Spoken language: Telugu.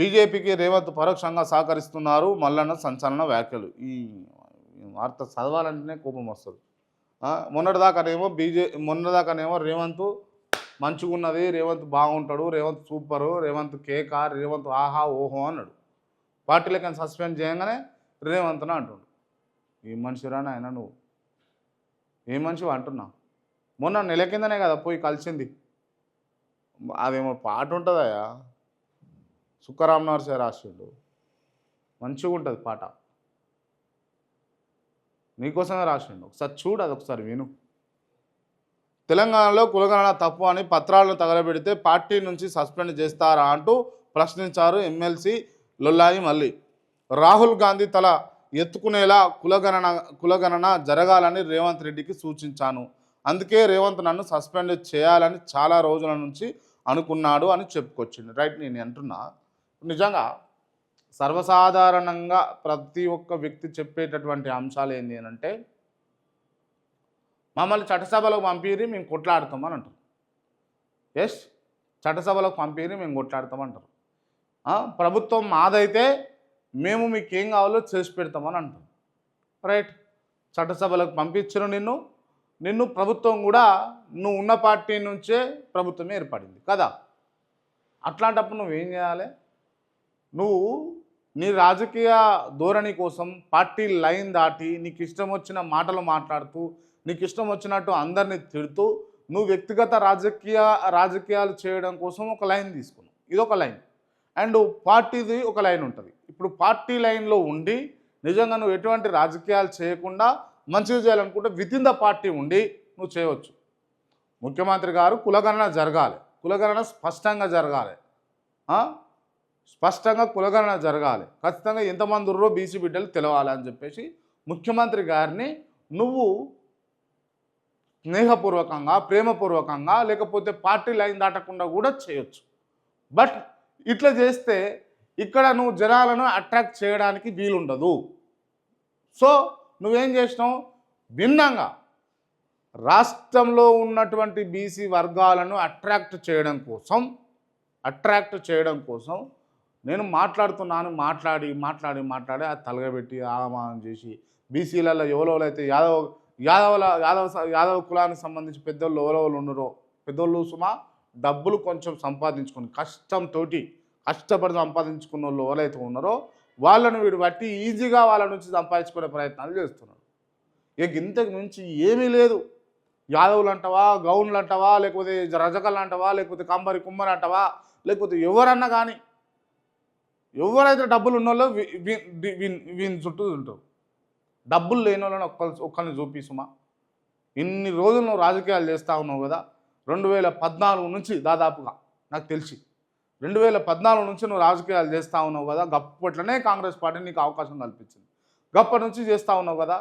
బీజేపీకి రేవంత్ పరోక్షంగా సహకరిస్తున్నారు మల్లన్న సంచలన వ్యాఖ్యలు. ఈ వార్త చదవాలంటేనే కోపం వస్తుంది. మొన్నటిదాకానేమో బీజే మొన్నటిదాకానేమో రేవంత్ మంచిగా ఉన్నది రేవంత్ బాగుంటాడు రేవంత్ సూపరు రేవంత్ కేక రేవంత్ ఆహా ఓహో అన్నాడు. పార్టీలకి సస్పెండ్ చేయగానే రేవంత్న అంటుండు. ఏ మనిషిరా ఆయన నువ్వు? ఏ మనిషి అంటున్నావు మొన్న నెల కిందనే కదా పోయి కలిసింది. అదేమో పాట ఉంటుందయ్యా. సుక్కరామ్ సార్ రాసిండు. మంచిగా ఉంటుంది పాట. నీకోసమే రాసిండు. ఒకసారి చూడు అది ఒకసారి విను. తెలంగాణలో కులగణన తప్పు అని పత్రాలను తగలబెడితే పార్టీ నుంచి సస్పెండ్ చేస్తారా అంటూ ప్రశ్నించారు ఎమ్మెల్సీ లొల్లాయి మల్లి. రాహుల్ గాంధీ తల ఎత్తుకునేలా కులగణన కులగణన జరగాలని రేవంత్ రెడ్డికి సూచించాను. అందుకే రేవంత్ నన్ను సస్పెండ్ చేయాలని చాలా రోజుల నుంచి అనుకున్నాడు అని చెప్పుకొచ్చింది రైట్ నేను అంటున్నా. నిజంగా సర్వసాధారణంగా ప్రతి ఒక్క వ్యక్తి చెప్పేటటువంటి అంశాలు ఏంటి అని అంటే మమ్మల్ని చట్టసభలకు పంపిరి మేము కొట్లాడతామని అంటారు. ఎస్ చట్టసభలకు పంపిరి మేము కొట్లాడతామంటారు ప్రభుత్వం మాదైతే మేము మీకు ఏం కావాలో చేసి పెడతామని అంటారు. రైట్ చట్టసభలకు పంపించరు నిన్ను నిన్ను ప్రభుత్వం కూడా నువ్వు ఉన్న పార్టీ నుంచే ప్రభుత్వం ఏర్పడింది కదా. అట్లాంటప్పుడు నువ్వేం చేయాలి? నువ్వు నీ రాజకీయ ధోరణి కోసం పార్టీ లైన్ దాటి నీకు ఇష్టం వచ్చిన మాటలు మాట్లాడుతూ నీకు ఇష్టం వచ్చినట్టు అందరినీ తిడుతూ నువ్వు వ్యక్తిగత రాజకీయ రాజకీయాలు చేయడం కోసం ఒక లైన్ తీసుకున్నావు. ఇది ఒక లైన్. అండ్ పార్టీది ఒక లైన్ ఉంటుంది. ఇప్పుడు పార్టీ లైన్లో ఉండి నిజంగా నువ్వు ఎటువంటి రాజకీయాలు చేయకుండా మంచిగా చేయాలనుకుంటే విత్ ఇన్ ద పార్టీ ఉండి నువ్వు చేయవచ్చు. ముఖ్యమంత్రి గారు కులగణన జరగాలి. కులగణన స్పష్టంగా జరగాలి. స్పష్టంగా కులగణన జరగాలి. ఖచ్చితంగా ఎంతమంది ఉర్రో బీసీ బిడ్డలు తెలవాలి అని చెప్పేసి ముఖ్యమంత్రి గారిని నువ్వు స్నేహపూర్వకంగా ప్రేమపూర్వకంగా లేకపోతే పార్టీ లైన్ దాటకుండా కూడా చేయొచ్చు. బట్ ఇట్లా చేస్తే ఇక్కడ నువ్వు జనాలను అట్రాక్ట్ చేయడానికి వీలుండదు. సో నువ్వేం చేసినావు? భిన్నంగా రాష్ట్రంలో ఉన్నటువంటి బీసీ వర్గాలను అట్రాక్ట్ చేయడం కోసం అట్రాక్ట్ చేయడం కోసం నేను మాట్లాడుతున్నాను మాట్లాడి మాట్లాడి మాట్లాడి అది తలగబెట్టి ఆగమానం చేసి బీసీలలో ఎవరెవరు అయితే యాదవ్ యాదవుల యాదవ యాదవ కులానికి సంబంధించి పెద్దోళ్ళు ఎవరెవరు ఉన్నారో పెద్దోళ్ళు సుమా డబ్బులు కొంచెం సంపాదించుకుని కష్టంతో కష్టపడి సంపాదించుకున్న వాళ్ళు ఎవరైతే ఉన్నారో వాళ్ళను వీడు బట్టి ఈజీగా వాళ్ళ నుంచి సంపాదించుకునే ప్రయత్నాలు చేస్తున్నాడు ఇక ఇంతకు మించి ఏమీ లేదు. యాదవులు అంటవా గౌన్లు అంటవా లేకపోతే రజకలు అంటవా లేకపోతే కంబరి కుమ్మరి అంటవా లేకపోతే ఎవరన్నా కానీ ఎవరైతే డబ్బులు ఉన్నోళ్ళో వీ- వీ- వీని చుట్టూ ఉంటారు డబ్బులు లేని వాళ్ళని ఒక్కరి ఒక్కరిని చూపిస్తుమా ఇన్ని రోజులు నువ్వు రాజకీయాలు చేస్తూ ఉన్నావు కదా రెండు వేల పద్నాలుగు నుంచి దాదాపుగా నాకు తెలిసి. రెండు వేల పద్నాలుగు నుంచి నువ్వు రాజకీయాలు చేస్తూ ఉన్నావు కదా గప్పట్లోనే కాంగ్రెస్ పార్టీ నీకు అవకాశం కల్పించింది. గప్పటి నుంచి చేస్తూ ఉన్నావు కదా